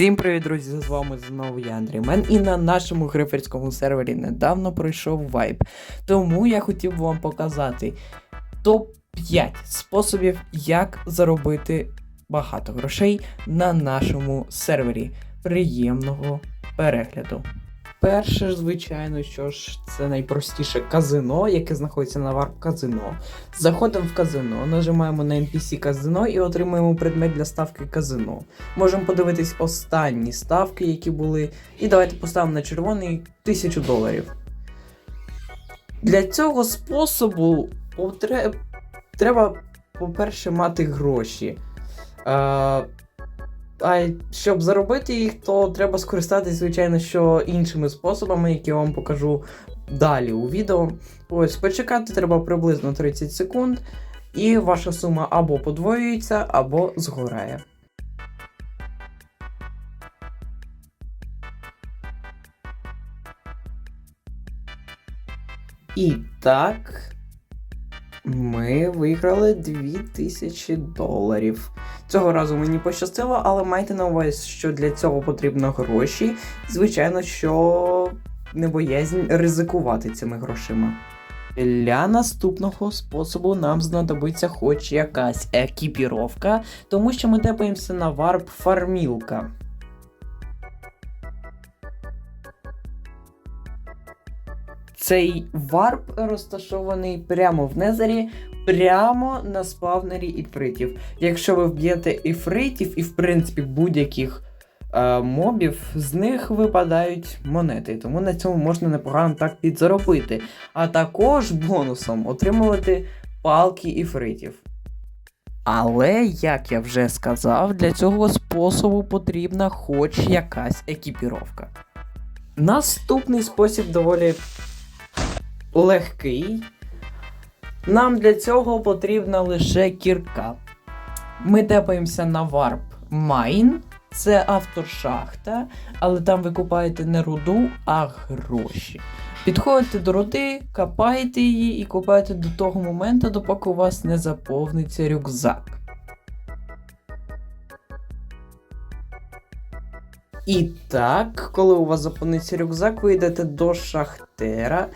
Всім привіт, друзі! З вами знову я Андрій Мен, і на нашому гриферському сервері недавно пройшов вайп. Тому я хотів вам показати топ-5 способів, як заробити багато грошей на нашому сервері. Приємного перегляду. Перше, звичайно, що ж, це найпростіше казино, яке знаходиться на варп казино. Заходимо в казино, нажимаємо на NPC казино і отримуємо предмет для ставки казино. Можемо подивитись останні ставки, які були. І давайте поставимо на червоний 1000 доларів. Для цього способу треба, по-перше, мати гроші. А, а щоб заробити їх, то треба скористатися, звичайно, що іншими способами, які я вам покажу далі у відео. Ось, почекати треба приблизно 30 секунд, і ваша сума або подвоюється, або згорає. І так, ми виграли 2000 доларів. Цього разу мені пощастило, але майте на увазі, що для цього потрібно гроші. Звичайно, що не боязнь ризикувати цими грошима. Для наступного способу нам знадобиться хоч якась екіпіровка, тому що ми тепаємося на варп фармілка. Цей варп розташований прямо в Незері, прямо на спавнері іфритів. Якщо ви вб'єте іфритів і, в принципі, будь-яких е, мобів, з них випадають монети, тому на цьому можна непогано так підзаробити. А також бонусом отримувати палки іфритів. Але, як я вже сказав, для цього способу потрібна хоч якась екіпіровка. Наступний спосіб доволі легкий. Нам для цього потрібна лише кірка. Ми тепаємося на варп Майн. Це автошахта, але там ви купаєте не руду, а гроші. Підходите до руди, копаєте її і купаєте до того моменту, допоки у вас не заповниться рюкзак. І так, коли у вас заповниться рюкзак, ви йдете до шахтера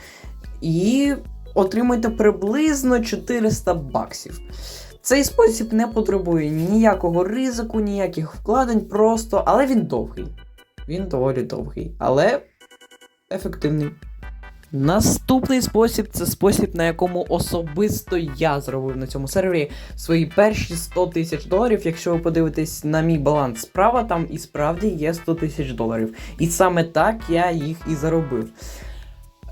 і отримуєте приблизно 400 баксів. Цей спосіб не потребує ніякого ризику, ніяких вкладень, просто, але він довгий. Він доволі довгий, але ефективний. Наступний спосіб це спосіб, на якому особисто я зробив на цьому сервері свої перші 100 тисяч доларів. Якщо ви подивитесь на мій баланс справа, там і справді є 100 тисяч доларів. І саме так я їх і заробив.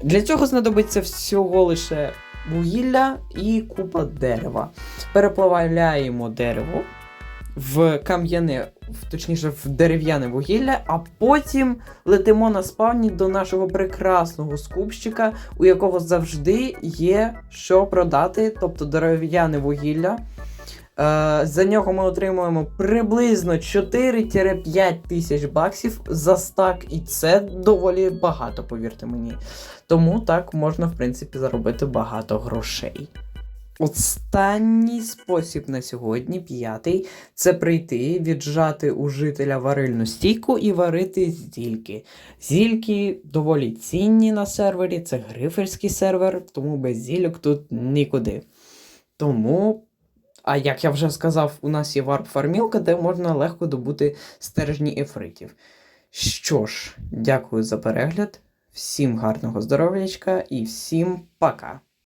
Для цього знадобиться всього лише вугілля і купа дерева. Переплавляємо дерево в кам'яне, точніше, в дерев'яне вугілля, а потім летимо на спавні до нашого прекрасного скупщика, у якого завжди є що продати, тобто дерев'яне вугілля. Е, за нього ми отримуємо приблизно 4-5 тисяч баксів за стак, і це доволі багато, повірте мені. Тому так можна, в принципі, заробити багато грошей. Останній спосіб на сьогодні, п'ятий, це прийти, віджати у жителя варильну стійку і варити зільки. Зільки доволі цінні на сервері, це гриферський сервер, тому без зільок тут нікуди. Тому, а як я вже сказав, у нас є варп-фармілка, де можна легко добути стержні ефритів. Що ж, дякую за перегляд, всім гарного здоров'ячка і всім пока!